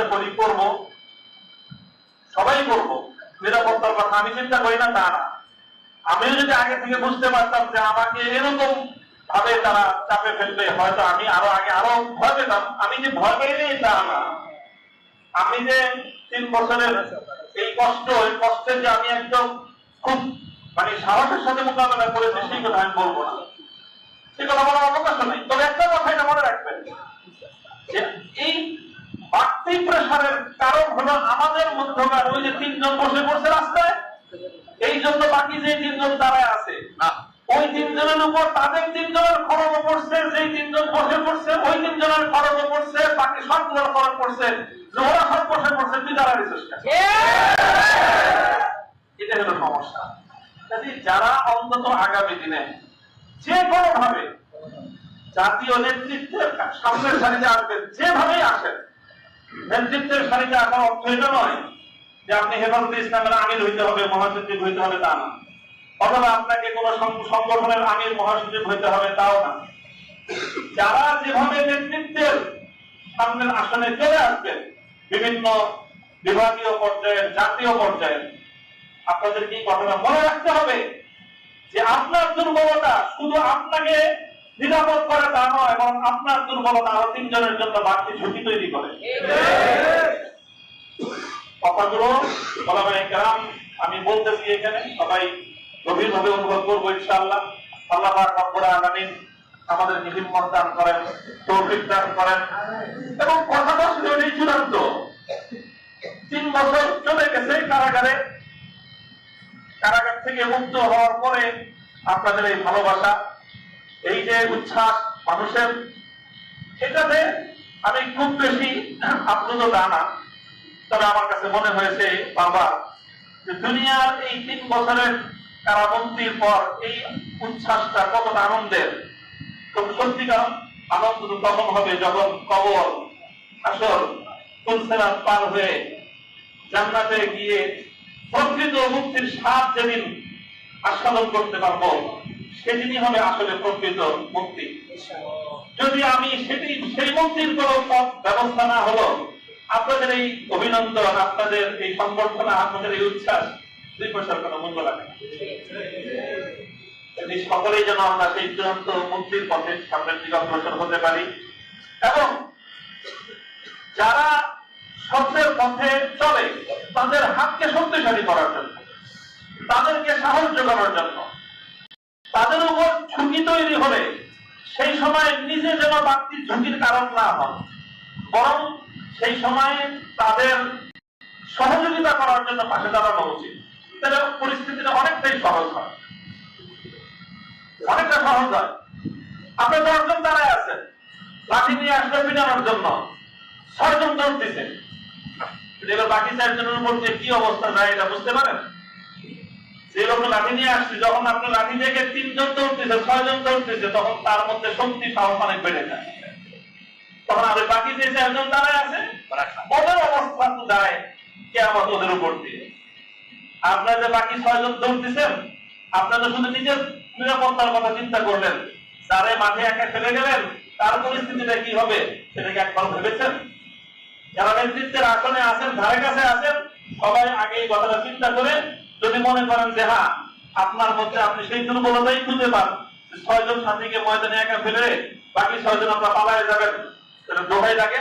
চিন্তা করি, করব। সবাই করব। নিরাপত্তার কথা আমি চিন্তা করি না, তা না। আমিও যদি আগে থেকে বুঝতে পারতাম যে আমাকে এরকম ভাবে তারা চাপে ফেলবে, হয়তো আমি আরও আগে আরও ভয় পেতাম। আমি যে ভয় পাইনি তা না। আমি যে তিন বছরের এই কষ্ট, এই কষ্টের যে আমি একদম খুব মানে সাহসের সাথে মোকাবেলা করেছি, সেই কথা আমি বলব না। সে কথা বলার অবকাশ নেই। তবে একটা কথা এটা মনে রাখবেন যে এই বাড়তি প্রেশারের আমাদের মধ্যকার ওই যে তিনজন বসে পড়ছে রাস্তায় এই জন্য বাকি যে তিনজন দাঁড়ায় আছে ওই তিনজনের উপর তাদের তিনজনের খরচ পড়ছে যেই তিনজন বসে পড়ছে ওই তিনজনের খরচ পড়ছে বাকি সবগুলোর খরচ পড়ছে যে ওরা সব বসে পড়ছে তুই দাঁড়ায় চেষ্টা। এটা হলো সমস্যা। কাজে যারা অন্তত আগামী দিনে যে কোনো ভাবে জাতীয় নেতৃত্বের সামনের সারিতে আসবেন যেভাবেই আসেন নেতৃত্বের সারিতে আসার অর্থ এটা নয় যে আপনি হেফাজতে ইসলামের আমির হইতে হবে, মহাসচিব হইতে হবে তা না। অথবা আপনাকে কোন সংগঠনের আমির, মহাসচিব হইতে হবে তাও না। যারা যেভাবে নেতৃত্বের সামনের আসনে চলে আসবেন, বিভিন্ন বিভাগীয় পর্যায়ের, জাতীয় পর্যায়ের, আপনাদের কি কথাটা মনে রাখতে হবে যে আপনার দুর্বলতা শুধু আপনাকে নিরাপদ করে তা নয় এবং আপনার দুর্বলতা আরও তিনজনের জন্য বাড়তি ঝুঁকি তৈরি করে। আমি বলতেছি এখানে, সবাই গভীরভাবে অনুভব করব আল্লাহ আমাদের করেন, তৌফিক দান করেন। এবং কথাটা চূড়ান্ত। তিন বছর চলে গেছে কারাগারে। কারাগার থেকে মুক্ত হওয়ার পরে আপনাদের এই ভালোবাসা এই যে উচ্ছ্বাস মানুষের এটাতে আমি খুব বেশি আপ্লুত তা না। তবে আমার কাছে মনে হয়েছে বাবা যে দুনিয়ার এই তিন বছরের কারাবন্দির পর এই উচ্ছ্বাসটা কতটা আনন্দের। তো সত্যিকার আনন্দ তখন হবে যখন কবর আসল তুলসেরাত পার হয়ে জান্নাতে গিয়ে প্রকৃত মুক্তির স্বাদ যেদিন আস্বাদন করতে পারব সেদিনই হবে আসলে প্রকৃত মুক্তি। যদি আমি সেটি সেই মুক্তির কোন ব্যবস্থা না হলো আপনাদের এই অভিনন্দন আপনাদের এই সংবর্ধনা আপনাদের এই উচ্ছ্বাস দুই পয়সার কোনো মূল্য না। যদি সকলেই যেন আমরা সেই চূড়ান্ত মুক্তির পথে সামনের দিকে অগ্রসর হতে পারি এবং যারা সত্যের পথে চলে তাদের হাতকে শক্তিশালী করার জন্য তাদেরকে সাহস যোগানোর জন্য তাদের উপর ঝুঁকি তৈরি হলে সেই সময় নিজে যেন বাড়তি ঝুঁকির কারণ না হন বরং সেই সময় তাদের সহযোগিতা করার জন্য পাশে দাঁড়ানো উচিত। তাহলে পরিস্থিতিটা অনেকটাই সহজ হয়। অনেকটা সহজ হয়। আপনি দশজন দাঁড়ায় আছেন, লাঠি নিয়ে আসলে পিটানোর জন্য ছয়জন এবার বাকি চারজনের উপর যে কি অবস্থা যায় এটা বুঝতে পারেন? লাঠি নিয়ে আসছে, যখন আপনি লাঠি থেকে তিনজন দৌড়তেছে ছয়জন দৌড়তেছে তখন তার মধ্যে শক্তি, সাহস অনেক বেড়ে যায়। তখন বাকি দাঁড়ায় আছে, ওদের অবস্থা তো ওদের উপর দিয়ে। আপনারা যে বাকি ছয়জন দৌড়তেছেন শুধু নিজের নিরাপত্তার কথা চিন্তা করলেন। তারে মাঠে একা ফেলে গেলেন, তার পরিস্থিতিটা কি হবে, সেটাকে একবার ভেবেছেন? যারা নেতৃত্বের আসনে আছেন, ধারে কাছে আছেন, সবাই আগে এই কথাটা চিন্তা করে যদি মনে করেন যে হ্যাঁ আপনার মধ্যে আপনি সেই দুর্বলতাই খুঁজে পান ছয়জন সাথীকে ময়দানে একা ফেলে বাকি ছয়জন আপনার পালায় যাবেন। দোহাই লাগে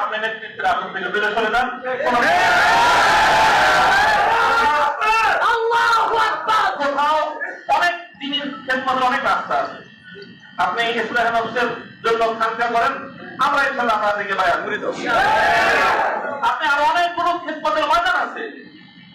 আপনি নেতৃত্বের আসন থেকে সরে যান। কোথাও অনেক দিনের খেদমতের অনেক রাস্তা আছে। আপনি ইসলাম জন্য খানকা করেন আমরা ইনশাল্লাহ আপনার থেকে দেব। আপনি আরও অনেকগুলো খেদমতের ময়দান আছে।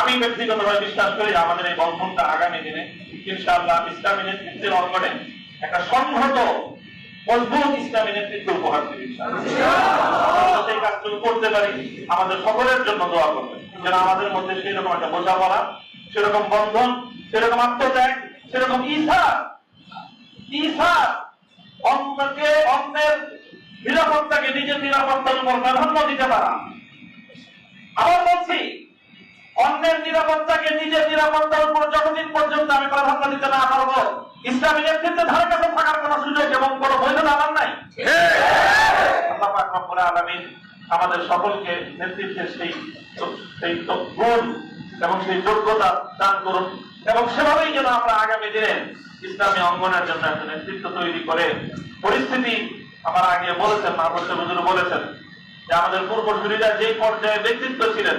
আমি ব্যক্তিগতভাবে বিশ্বাস করি আমাদের এই বন্ধনটা আগামী দিনে ইনশাআল্লাহ ইসলামী নেতৃত্বের অঙ্গনে একটা সংহত, মজবুত ইসলামী নেতৃত্ব উপহার দিবে এই কাজগুলো করতে পারি, আমাদের সকলের জন্য দোয়া করবেন। যেন আমাদের মধ্যে সেই রকম একটা বোঝাপড়া, সেরকম বন্ধন, সেরকম আত্মত্যাগ, সেরকম ইচ্ছা ইচ্ছা অন্যকে অন্যের নিরাপত্তাকে নিজের নিরাপত্তার উপর প্রাধান্য দিতে পারা। নিরাপত্তাকে নিজের নিরাপত্তার উপর যতদিন পর্যন্ত আমি প্রাধান্য দিতে না পারব, ইসলামী নেতৃত্বে ধারে কাছে থাকার কোন সুযোগ এবং কোন বৈধতা আমার নাই। আলামিন আমাদের সকলকে নেতৃত্বের সেই সেই গুণ এবং সেই যোগ্যতা দান করুন এবং সেভাবেই যেন আমরা আগামী দিনে ইসলামী অঙ্গনের জন্য একটা নেতৃত্ব তৈরি করে পরিস্থিতি আমার আগে বলেছেন মাহবুব বলেছেন যে আমাদের পূর্বসূরীরা যে পর্যায়ে ব্যক্তিত্ব ছিলেন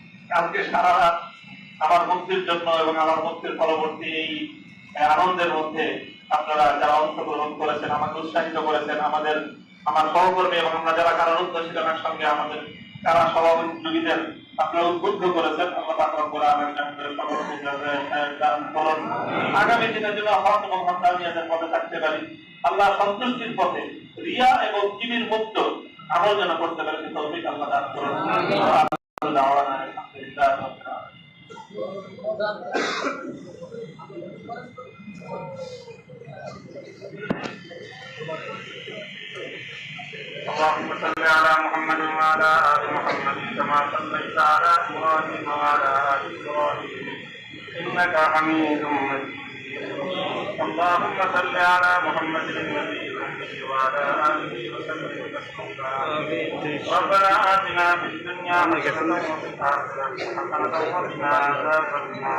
আজকে সারা রাত আমার মুক্তির জন্য এবং আমার মুক্তির পরবর্তী এই আনন্দের মধ্যে আপনারা যারা অংশগ্রহণ করেছেন আমাকে উৎসাহিত করেছেন আমাদের আমার সহকর্মী এবং আমরা যারা কারারুদ্ধ ছিলেন একসঙ্গে আমাদের কারা সহযোগীদের আপনারা উদ্বুদ্ধ করেছেন আল্লাহ সকলকে দান করুন। আগামী দিনের জন্য হক এবং হকানিয়াতের পথে থাকতে পারি। আল্লাহ সন্তুষ্টির পথে রিয়া এবং কিবির মুক্ত আমল যেন করতে পারি তৌফিক আল্লাহ দান করুন। اللهم صل على محمد وعلى ال محمد كما صليت على ابراهيم وعلى ال ابراهيم انك حميد مجيد. اللهم صل على محمد النبي الأمي وعلى اله وسلم تسليما ربنا اتنا في الدنيا حسنه وفي الاخره حسنه وقنا عذاب النار